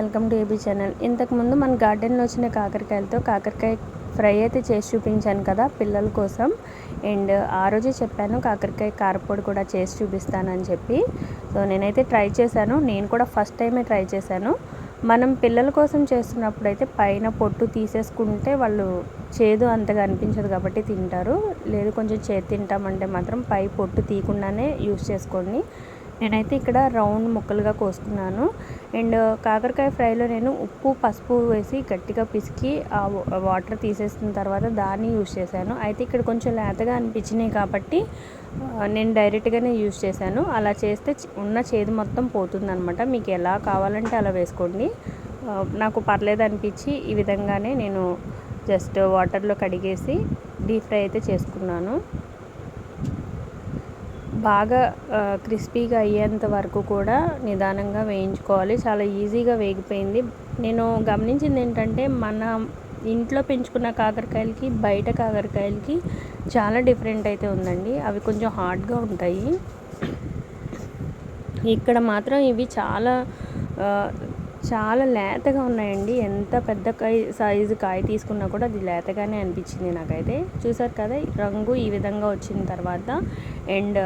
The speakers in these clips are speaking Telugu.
Welcome టేబీ channel. ఇంతకుముందు మన గార్డెన్లో వచ్చిన కాకరకాయలతో కాకరకాయ ఫ్రై అయితే చేసి చూపించాను కదా పిల్లల కోసం. అండ్ ఆ రోజే చెప్పాను కాకరకాయ కారపొడి కూడా చేసి చూపిస్తానని చెప్పి. సో నేనైతే ట్రై చేశాను. నేను కూడా ఫస్ట్ టైమే ట్రై చేశాను. మనం పిల్లల కోసం చేస్తున్నప్పుడు అయితే పైన పొట్టు తీసేసుకుంటే వాళ్ళు చేదు అంతగా అనిపించదు కాబట్టి తింటారు. లేదు కొంచెం చేతి తింటామంటే మాత్రం పై పొట్టు తీయకుండానే యూస్ చేసుకోండి. నేనైతే ఇక్కడ రౌండ్ ముక్కలుగా కోసుకున్నాను. అండ్ కాకరకాయ ఫ్రైలో నేను ఉప్పు పసుపు వేసి గట్టిగా పిసికి ఆ వాటర్ తీసేసిన తర్వాత దాన్ని యూస్ చేశాను. అయితే ఇక్కడ కొంచెం లేతగా అనిపించినాయి కాబట్టి నేను డైరెక్ట్గానే యూస్ చేశాను. అలా చేస్తే ఉన్న చేదు మొత్తం పోతుందనమాట మీకు ఎలా కావాలంటే అలా వేసుకోండి. నాకు పర్లేదు అనిపించి ఈ విధంగానే నేను జస్ట్ వాటర్లో కడిగేసి డీప్ ఫ్రై అయితే చేసుకున్నాను. బాగా క్రిస్పీగా అయ్యేంత వరకు కూడా నిదానంగా వేయించుకోవాలి. చాలా ఈజీగా వేగిపోయింది. నేను గమనించింది ఏంటంటే మన ఇంట్లో పెంచుకున్న కాకరకాయలకి బయట కాకరకాయలకి చాలా డిఫరెంట్ అయితే ఉందండి. అవి కొంచెం హార్డ్గా ఉంటాయి. ఇక్కడ మాత్రం ఇవి చాలా చాలా లేతగా ఉన్నాయండి. ఎంత పెద్ద కాయ సైజు కాయ తీసుకున్నా కూడా అది లేతగానే అనిపించింది నాకైతే. చూసారు కదా రంగు ఈ విధంగా వచ్చిన తర్వాత అండ్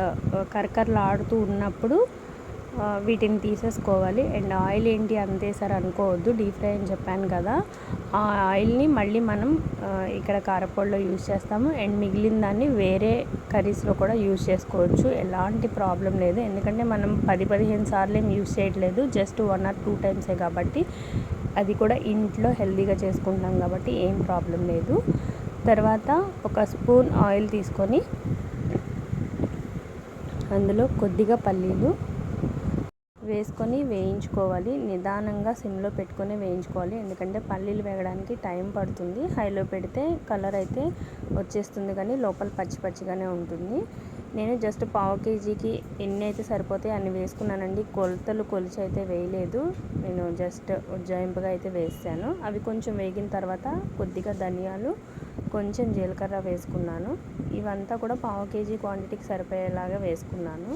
కరకరలాడుతూ ఉన్నప్పుడు వీటిని తీసేసుకోవాలి. అండ్ ఆయిల్ ఏంటి అంతేసారి అనుకోవద్దు. డీప్ ఫ్రై అని చెప్పాను కదా. ఆ ఆయిల్ని మళ్ళీ మనం ఇక్కడ కారపొడిలో యూజ్ చేస్తాము. అండ్ మిగిలిన దాన్ని వేరే కర్రీస్లో కూడా యూజ్ చేసుకోవచ్చు. ఎలాంటి ప్రాబ్లం లేదు. ఎందుకంటే మనం పది పదిహేను సార్లు ఏం యూజ్ చేయట్లేదు. జస్ట్ వన్ ఆర్ టూ టైమ్సే కాబట్టి అది కూడా ఇంట్లో హెల్తీగా చేసుకుంటాం కాబట్టి ఏం ప్రాబ్లం లేదు. తర్వాత ఒక స్పూన్ ఆయిల్ తీసుకొని అందులో కొద్దిగా పల్లీలు వేసుకొని వేయించుకోవాలి. నిదానంగా సిమ్లో పెట్టుకొని వేయించుకోవాలి. ఎందుకంటే పల్లీలు వేగడానికి టైం పడుతుంది. హైలో పెడితే కలర్ అయితే వచ్చేస్తుంది కానీ లోపల పచ్చి పచ్చిగానే ఉంటుంది. నేను జస్ట్ పావు కేజీకి ఎన్ని అయితే సరిపోతాయి అన్ని వేసుకున్నానండి. కొలతలు కొలిచి అయితే వేయలేదు. నేను జస్ట్ ఉజ్జాయింపుగా అయితే వేసాను. అవి కొంచెం వేగిన తర్వాత కొద్దిగా ధనియాలు కొంచెం జీలకర్ర వేసుకున్నాను. ఇవంతా కూడా పావు కేజీ క్వాంటిటీకి సరిపోయేలాగా వేసుకున్నాను.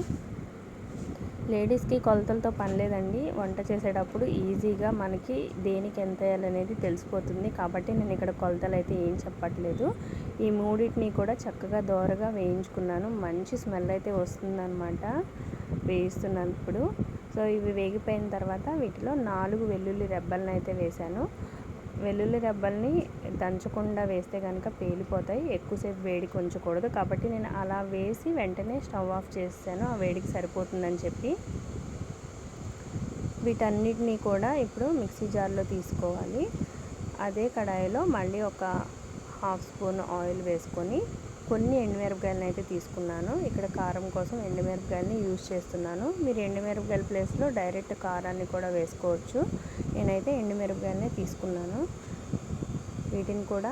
లేడీస్కి కొలతలతో పని లేదండి. వంట చేసేటప్పుడు ఈజీగా మనకి దేనికి ఎంత వేయాలనేది తెలిసిపోతుంది. కాబట్టి నేను ఇక్కడ కొలతలు అయితే ఏం చెప్పట్లేదు. ఈ మూడింటిని కూడా చక్కగా దోరగా వేయించుకున్నాను. మంచి స్మెల్ అయితే వస్తుందన్నమాట. వేయిస్తున్నప్పుడు. సో ఇవి వేగిపోయిన తర్వాత వీటిలో నాలుగు వెల్లుల్లి రెబ్బలను అయితే వేశాను. వెల్లుల్లి రెబ్బల్ని దంచకుండా వేస్తే కనుక పేలిపోతాయి. ఎక్కువసేపు వేడికి ఉంచకూడదు. కాబట్టి నేను అలా వేసి వెంటనే స్టవ్ ఆఫ్ చేస్తాను ఆ వేడికి సరిపోతుందని చెప్పి. వీటన్నిటినీ కూడా ఇప్పుడు మిక్సీ జార్లో తీసుకోవాలి. అదే కడాయిలో మళ్ళీ ఒక హాఫ్ స్పూన్ ఆయిల్ వేసుకొని కొన్ని ఎండుమిరపకాయలను అయితే తీసుకున్నాను. ఇక్కడ కారం కోసం ఎండుమిరపకాయలని యూజ్ చేస్తున్నాను. మీరు ఎండుమిరపకాయల ప్లేస్లో డైరెక్ట్ కారాన్ని కూడా వేసుకోవచ్చు. నేనైతే ఎండుమిరపకాయలనే తీసుకున్నాను. వీటిని కూడా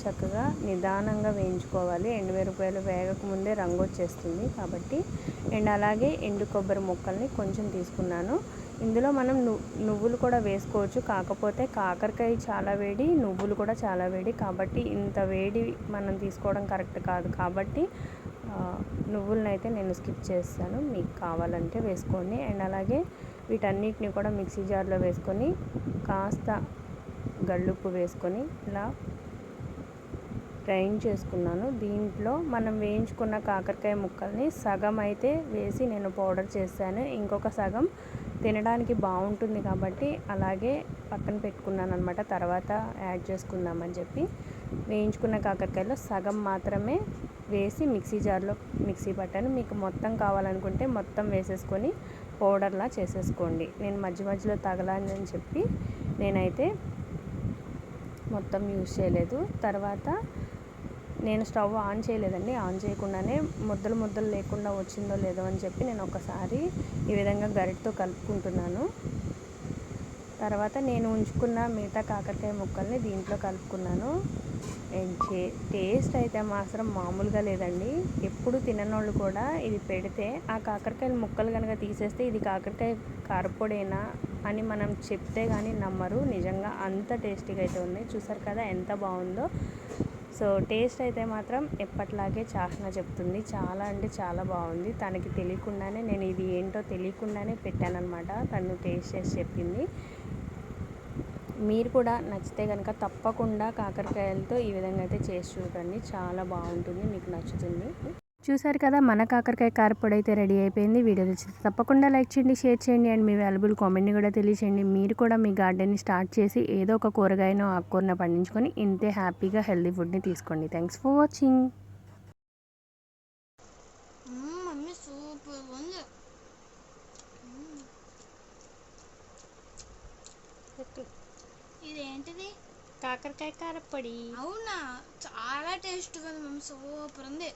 చక్కగా నిదానంగా వేయించుకోవాలి. ఎండుమిరపకాయలు వేగకముందే రంగు వచ్చేస్తుంది కాబట్టి అండ్ అలాగే ఎండు కొబ్బరి ముక్కల్ని కొంచెం తీసుకున్నాను. ఇందులో మనం నువ్వులు కూడా వేసుకోవచ్చు. కాకపోతే కాకరకాయ చాలా వేడి నువ్వులు కూడా చాలా వేడి కాబట్టి ఇంత వేడి మనం తీసుకోవడం కరెక్ట్ కాదు. కాబట్టి నువ్వులను అయితే నేను స్కిప్ చేస్తాను. మీకు కావాలంటే వేసుకోండి. అండ్ అలాగే వీటన్నిటిని కూడా మిక్సీ జార్లో వేసుకొని కాస్త గళ్ళుప్పు వేసుకొని ఇలా గ్రైండ్ చేసుకున్నాను. దీంట్లో మనం వేయించుకున్న కాకరకాయ ముక్కల్ని సగం అయితే వేసి నేను పౌడర్ చేశాను. ఇంకొక సగం తినడానికి బాగుంటుంది కాబట్టి అలాగే పక్కన పెట్టుకున్నాను అనమాట తర్వాత యాడ్ చేసుకుందామని చెప్పి వేయించుకున్న కాకరకాయలో సగం మాత్రమే వేసి మిక్సీ జార్లో మిక్సీ పట్టాను మీకు మొత్తం కావాలనుకుంటే మొత్తం వేసేసుకొని పౌడర్లా చేసేసుకోండి. నేను మధ్య మధ్యలో తగలని చెప్పి నేనైతే మొత్తం యూజ్ చేయలేదు. తర్వాత నేను స్టవ్ ఆన్ చేయలేదండి. ఆన్ చేయకుండానే ముద్దలు ముద్దలు లేకుండా వచ్చిందో లేదో అని చెప్పి నేను ఒకసారి ఈ విధంగా గరిటతో కలుపుకుంటున్నాను. తర్వాత నేను ఉంచుకున్న మిగతా కాకరకాయ ముక్కల్ని దీంట్లో కలుపుకున్నాను. టేస్ట్ అయితే మాత్రం మామూలుగా లేదండి. ఎప్పుడు తిననోళ్ళు కూడా ఇది పెడితే ఆ కాకరకాయల ముక్కలు కనుక తీసేస్తే ఇది కాకరకాయ కారపొడేనా అని మనం చెప్తే కానీ నమ్మరు. నిజంగా అంత టేస్టీగా అయితే ఉంది. చూసారు కదా ఎంత బాగుందో. సో టేస్ట్ అయితే మాత్రం ఎప్పట్లాగే చాహ్నా చెప్తుంది. చాలా అంటే చాలా బాగుంది. తనకి తెలియకుండానే నేను ఇది ఏంటో తెలియకుండానే పెట్టానమాట తను టేస్ట్ చేసి చెప్పింది. మీరు కూడా నచ్చితే కనుక తప్పకుండా కాకరకాయలతో ఈ విధంగా అయితే చేసి చూడండి. చాలా బాగుంటుంది మీకు నచ్చుతుంది. చూసారు కదా మన కాకరకాయ కారపొడి అయితే రెడీ అయిపోయింది. వీడియో నచ్చితే తప్పకుండా లైక్ చేయండి షేర్ చేయండి అండ్ మీ వాల్యుబుల్ కామెంట్ని కూడా తెలియచేయండి. మీరు కూడా మీ గార్డెన్ని స్టార్ట్ చేసి ఏదో ఒక కూరగాయనో ఆకుకూరను పండించుకొని ఇంతే హ్యాపీగా హెల్తీ ఫుడ్ని తీసుకోండి. Thanks for watching. సూపర్. ఇదేంటిది? కాకరకాయ కారపొడి అవునా? చాలా టేస్ట్గా ఉంది సూపర్ ఉంది.